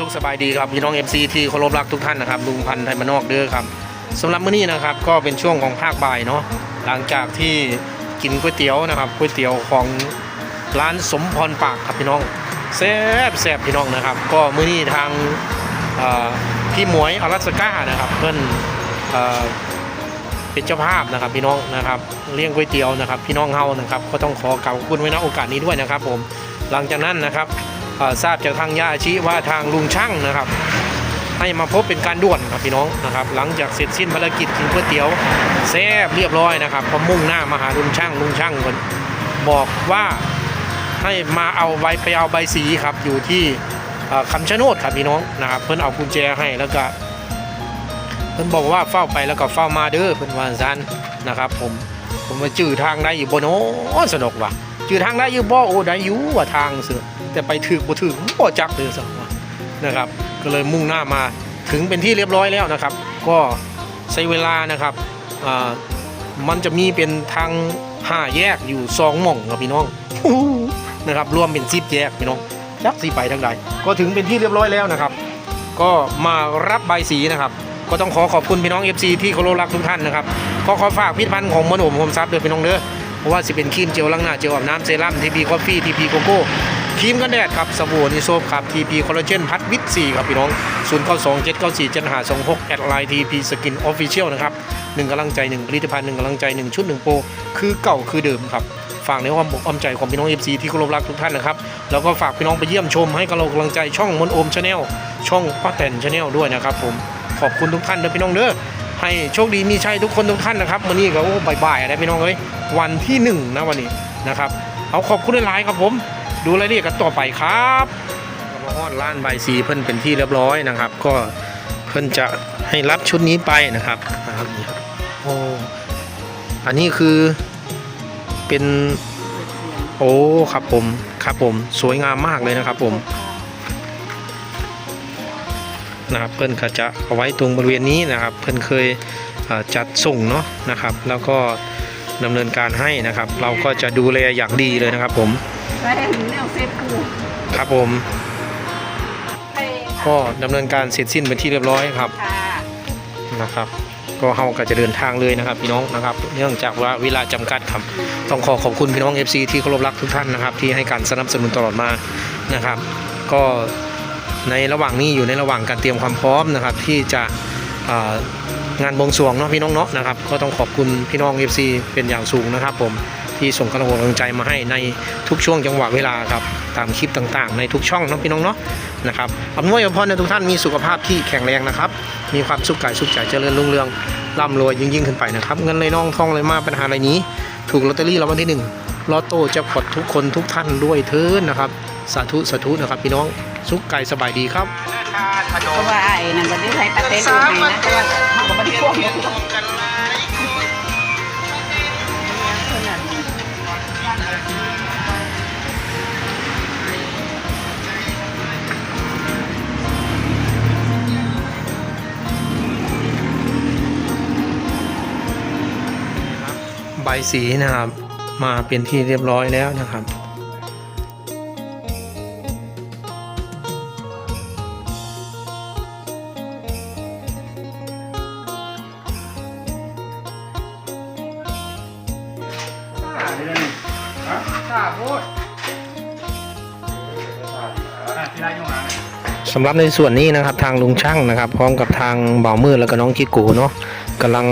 สุขสบายดีครับพี่น้อง MC ที่เคารพรักทุกท่านนะครับลุงพันธ์ไทยมานอกเด้อครับสำหรับมื้อนี้นะครับก็เป็นช่วงของภาคบ่ายเนาะหลังจากที่กินก๋วยเตี๋ยวนะครับก๋วยเตี๋ยวของร้านสมพรปากครับพี่น้องแซ่บแซ่บพี่น้องนะครับ ก็มื้อนี้ทางพี่หมวยอรัสก้านะครับเพื่อนเ,อเป็นเจ้าภาพนะครับพี่น้องนะครับเลี้ยงก๋วยเตี๋ยวนะครับพี่น้องเฮานะครับ ก็ต้องขอกราบขอบคุณไว้ณโอกาสนี้ด้วยนะครับ ผมหลังจากนั้นนะครับ ทราบจากทางญาอาชีว่าทางลุงช่างนะครับ ให้มาพบเป็นการด่วนครับพี่น้องนะครับ หลังจากเสร็จสิ้นภารกิจกินก๋วยเตี๋ยวแซ่บเรียบร้อยนะครับพอมุ่งหน้ามาหาลุงช่างลุงช่างคนบอกว่าให้มาเอาใบไปเอาใบสีครับอยู่ที่คำชะโนดครับพี่น้องนะครับเพิ่นเอากุญแจให้แล้วก็เพิ่นบอกว่าเฝ้าไปแล้วก็เฝ้ามาเด้อเพิ่นว่าซันนะครับผมผมมาจื้อทางได้อยู่บนโอ้สนุกว่ะจื้อทางได้อยู่บ่โอ้ได้อยู่ว่าทางเสือ แต่ไปถึงบ่ถึงบ่จักเลยสักว่านะครับ ก็เลยมุ่งหน้ามาถึงเป็นที่เรียบร้อยแล้วนะครับ ก็ใช้เวลานะครับมันจะมีเป็นทางห้าแยกอยู่สองหม่องครับพี่น้องนะครับรวมเป็นสิบแยกพี่น้องจักสีไปทางใดก็ถึงเป็นที่เรียบร้อยแล้วนะครับ ก็มารับใบสีนะครับก็ต้องขอขอบคุณพี่น้อง FC ที่เคารพรักทุกท่านนะครับก็ขอฝากพิพิธภัณฑ์ของมโนมโฮมซับเด้อพี่น้องเด้อเพราะว่าสิเป็นครีมเจลล้างหน้าเจลอาบน้ำเซรั่มทีพีกาแฟทีพีโกโก้ ครีมกันแดดครับสบู่นิโซฟครับทีพีคอลลาเจนพัดวิตซีครับพี่น้อง0 9 2 7 9 4 7 5 2 6แอดไลน์ทีพีสกินออฟฟิเชียลนะครับหนึ่งกำลังใจหนึ่งผลิตภัณฑ์หนึ่งกำลังใจหนึ่งชุดหนึ่งโปรคือเก่าคือเดิมครับฝากในความอกอ้อมใจของพี่น้อง FC ที่เคารพรักทุกท่านนะครับ แล้วก็ฝากพี่น้องไปเยี่ยมชมให้กำลังใจช่องมนโอมชาแนลช่องป้าแตนชาแนลด้วยนะครับผมขอบคุณทุกท่านเด้อพี่น้องเด้อให้โชคดีมีชัยทุกคนทุกท่านนะครับวันนี้ก็โอ้บ่ายๆอะพี่น้องเอ้ยวันที่หนึ่งนะวันนี้นะครับเอาขอบคุณหลายๆครับผม ดูรายละเอียดกันต่อไปครับมาฮอดร้านใบสีเพิ่นเป็นที่เรียบร้อยนะครับ ก็เพิ่นจะให้รับชุดนี้ไปนะครับนะครับนี่ครับโอ้อันนี้คือเป็นโอ้ครับผมครับผมสวยงามมากเลยนะครับผมนะครับเพื่อนก็จะเอาไว้ตรงบริเวณนี้นะครับ เพื่อนเคยจัดส่งเนาะนะครับ แล้วก็ดำเนินการให้นะครับ เราก็จะดูแลอย่างดีเลยนะครับผม ไปแนวเซฟกูครับผมไปก็ดำเนินการเสร็จสิ้นเป็นที่เรียบร้อยครับค่ะนะครับ ก็เฮาก็จะเดินทางเลยนะครับ พี่น้องนะครับ เนื่องจากว่าเวลาจำกัดครับต้องขอขอบคุณพี่น้อง FC ที่เคารพรักทุกท่านนะครับ ที่ให้การสนับสนุนตลอดมานะครับ ก็ในระหว่างนี้อยู่ในระหว่างการเตรียมความพร้อมนะครับ ที่จะอ่างานบวงสรวงเนาะพี่น้องเนาะนะครับ ก็ต้องขอบคุณพี่น้อง FC เป็นอย่างสูงนะครับผม ที่ส่งกำลังกำลังใจมาให้ในทุกช่วงจังหวะเวลาครับตามคลิปต่างๆ ในทุกช่องเนาะพี่น้องเนาะนะครับอำนวยอวยพรในทุกท่านมีสุขภาพที่แข็งแรงนะครับ มีความสุขกายสุขใจเจริญรุ่งเรืองร่ำรวยยิ่งยิ่งขึ้นไปนะครับเงินเลยน้องทองเลยมาปัญหาอะไรนี้ ถูกลอตเตอรี่รางวัลที่หนึ่งลอตโต้จะกดทุกคนทุกท่านด้วยเถินนะครับสาธุสาธุนะครับ พี่น้องสุขกายสบายดีครับเพราะว่าไอ้นั่นก็ได้ใช้ตะเตะดูให้นะแต่ว่าเขาก็ไม่ได้ควบคุม ใบสีนะครับ มาเป็นที่เรียบร้อยแล้วนะครับ สำหรับในส่วนนี้นะครับทางลุงช่างนะครับ พร้อมกับทางเบามืดแล้วก็น้องกิกูเนาะกำลัง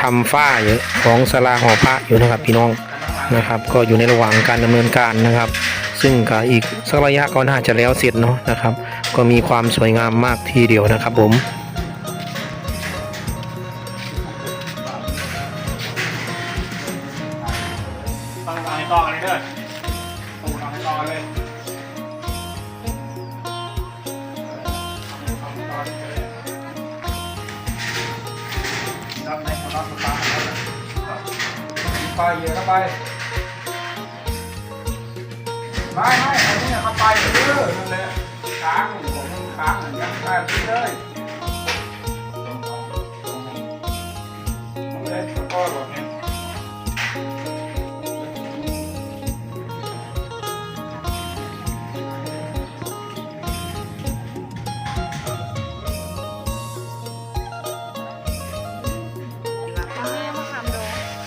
ทำฝ้าอยู่ของศาลาหอพระอยู่นะครับพี่น้องนะครับ ก็อยู่ในระหว่างการดำเนินการนะครับ ซึ่งก็อีกสักระยะก็น่าจะแล้วเสร็จเนาะนะครับ ก็มีความสวยงามมากทีเดียวนะครับผม ไปเยอะเข้าไปไม่ไม่อันนี้เข้าไปเรื่อยลยค้างของมัค้างเหมือนกันได้เลยเลยตะก้อแบบนี้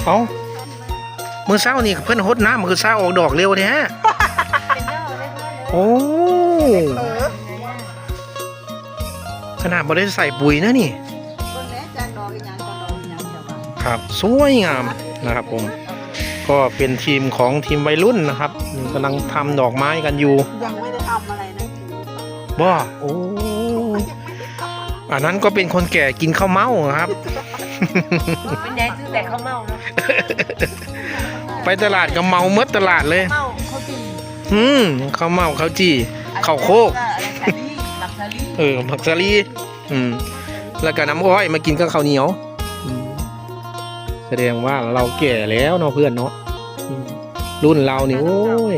好。 มือเศร้านี่เพิ่อนหดน้ำมือเศร้าออกดอกเร็วเนี่ยฮะโอ้ขนาดบ่ได้ใส่ปุ๋ยนะนี่ครับสวยงามนะครับผม ก็เป็นทีมของทีมวัยรุ่นนะครับกำลังทำดอกไม้กันอยู่ยังไม่ได้ทำอะไรนะบ่โอ้อันนั้นก็เป็นคนแก่กินข้าวเมาครับเป็นไงซื้อแต่ข้าวเมาเนาะ ไปตลาดก็เมาเมดตลาดเลย เมาเขาตีอืมข้าวเมาข้าวจี่ข้าวโคกอะไรซาลี่บักซาลี่เออผักสลีอืมแล้วก็น้ำอ้อยมากินกับข้าวเหนียวอืมแสดงว่าเราแก่แล้วเนาะเพื่อนเนาะอืมรุ่นเรานี่โอ้ย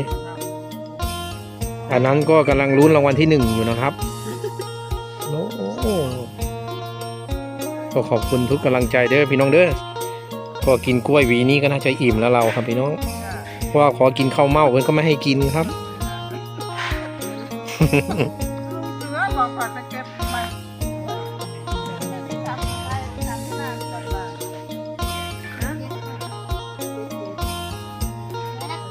อันนั้นก็กำลังลุ้นรางวัลที่หนึ่งอยู่นะครับโอ้โหก็ขอบคุณทุกกำลังใจเด้อพี่น้องเด้อ ก็กินกล้วยหวีนี้ก็น่าจะอิ่มแล้วเราครับพี่น้องเพราะว่าขอกินข้าวเม่าเพิ่อนก็ไม่ให้กินครับ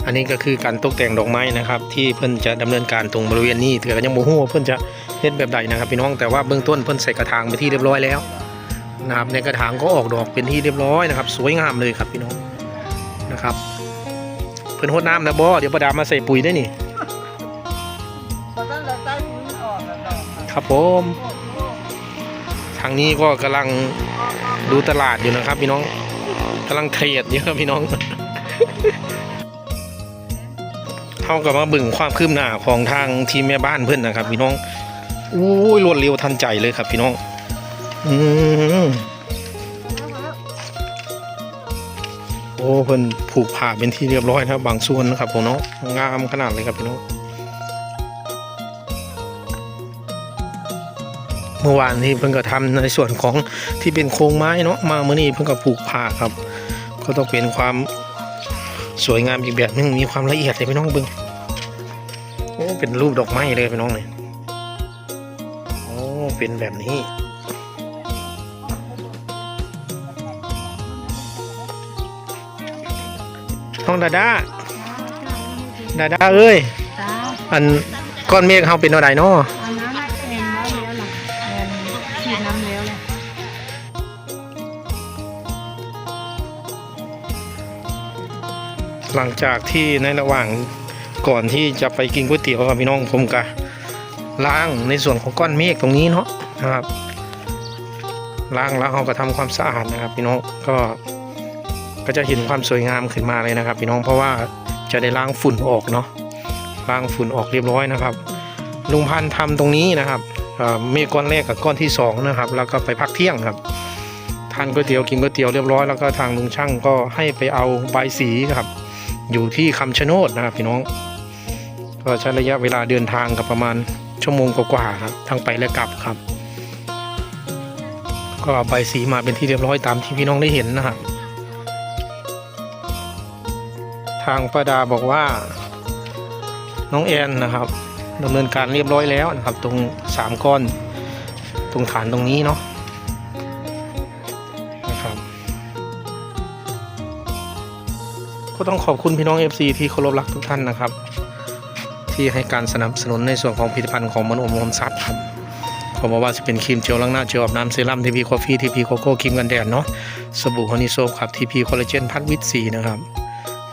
อันนี้ก็คือการตกแต่งดอกไม้นะครับ ที่เพิ่อนจะดำเนินการตรงบริเวณนี้ถือก็ยังบ่ฮู้ว่าเพิ่อนจะเฮ็ดแบบใดนะครับพี่น้องแต่ว่าเบื้องต้นเพิ่อนใส่กระถางไปที่เรียบร้อยแล้ว นะครับ ในกระถางก็ออกดอกเป็นที่เรียบร้อยนะครับ สวยงามเลยครับพี่น้องนะครับ เพิ่นรดน้ำนะบ่เดี๋ยวประดามาใส่ปุ๋ยได้นี่พอตั้งแต่ใต้พื้นออกแล้วดอกครับผมทางนี้ก็กำลังดูตลาดอยู่นะครับ พี่น้องกำลังเทรดอยู่ครับพี่น้องเท่ากับมาบึ่งความคืบหน้าของทางทีมแม่บ้านเพื่อนนะครับ พี่น้องอู้ยรวดเร็วทันใจเลยครับพี่น้อง อืมโอ้เพิ่นผูกผ่าเป็นที่เรียบร้อยนะครับ บางส่วนนะครับผมเนาะงามขนาดเลยครับพี่น้องเมื่อวานนี้เพิ่งก็ทำในส่วนของที่เป็นโครงไม้เนาะมาเมื่อนี้เพิ่งก็ผูกผ้าครับ ก็ต้องเป็นความสวยงามอีกแบบนึงมีความละเอียดเลยพี่น้องเบึงโอ้เป็นรูปดอกไม้เลยพี่น้องเลยโอ้เป็นแบบนี้ น้องดาดาดาดาเอ้ยอันก้อนเมฆเขาเป็นอะไรเนาะอันนั้นเอ็นแล้วแล้วล่ะหลังจากที่ในระหว่างก่อนที่จะไปกินก๋วยเตี๋ยวครับพี่น้องผมก็ล้างในส่วนของก้อนเมฆตรงนี้เนาะนะครับล้างแล้วเราก็ทำความสะอาดนะครับพี่น้องก็ ก็จะเห็นความสวยงามขึ้นมาเลยนะครับพี่น้องเพราะว่าจะได้ล้างฝุ่นออกเนาะล้างฝุ่นออกเรียบร้อยนะครับ ลุงพันธ์ทำตรงนี้นะครับเมฆก้อนแรกกับก้อนที่สองนะครับแล้วก็ไปพักเที่ยงครับทานก๋วยเตี๋ยวกินก๋วยเตี๋ยวเรียบร้อยแล้วก็ทางลุงช่างก็ให้ไปเอาใบสีครับ อยู่ที่คำชะโนดนะครับพี่น้อง ก็ใช้ระยะเวลาเดินทางกับประมาณชั่วโมงกว่าๆครับทั้งไปและกลับครับ ก็ใบสีมาเป็นที่เรียบร้อยตามที่พี่น้องได้เห็นนะครับ ทางประดาบอกว่า น้องแอนนะครับดำเนินการเรียบร้อยแล้วนะครับ ตรงสามก้อน ตรงฐานตรงนี้เนาะนะครับก็ต้องขอบคุณพี่น้อง FC ที่เคารพรักทุกท่านนะครับ ที่ให้การสนับสนุนในส่วนของผลิตภัณฑ์ของมโนมมทรัพย์ครับขอบอกว่าจะเป็นครีมเจลล้างหน้าเจลอาบน้ำเซรั่มทีพีคอฟฟี่ทีพีโกโก้ครีมกันแดดเนาะสบู่ฮันนี่โซฟครับทีพีคอลลาเจนพัดวิตซีนะครับ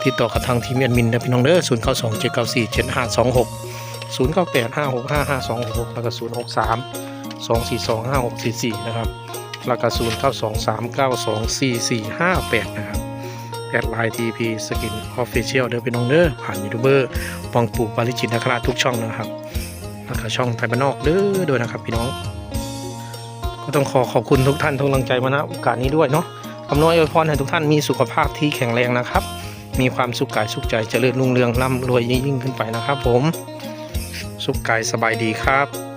ติดต่อกับทางทีมแอดมินนะพี่น้องเด้อศูนย์เก้าสองเจ็ดเก้าสี่เจ็ดห้าสองหกศูนย์เก้าแปดห้าหกห้าห้าสองหกแล้วก็ศูนย์หกสามสองสี่สองห้าหกสี่สี่นะครับแล้วก็ศูนย์เก้าสองสามเก้าสองสี่สี่ห้าแปดนะครับแอดไลน์ทีพีสกินออฟฟิเชียลเด้อเป็นน้องเด้อผ่านยูทูบเบอร์ปองปู่ปาริจิตนาคราชทุกช่องนะครับแล้วก็ช่องไทยบ้านนอกเด้อด้วยนะครับพี่น้อง ก็ต้องขอขอบคุณทุกท่านทุกกำลังใจมาณโอกาสนี้ด้วยเนาะอำนวยอวยพรให้ทุกท่านมีสุขภาพที่แข็งแรงนะครับ มีความสุขกายสุขใจเจริญรุ่งเรืองร่ำรวยยิ่งขึ้นไปนะครับผม สุขกายสบายดีครับ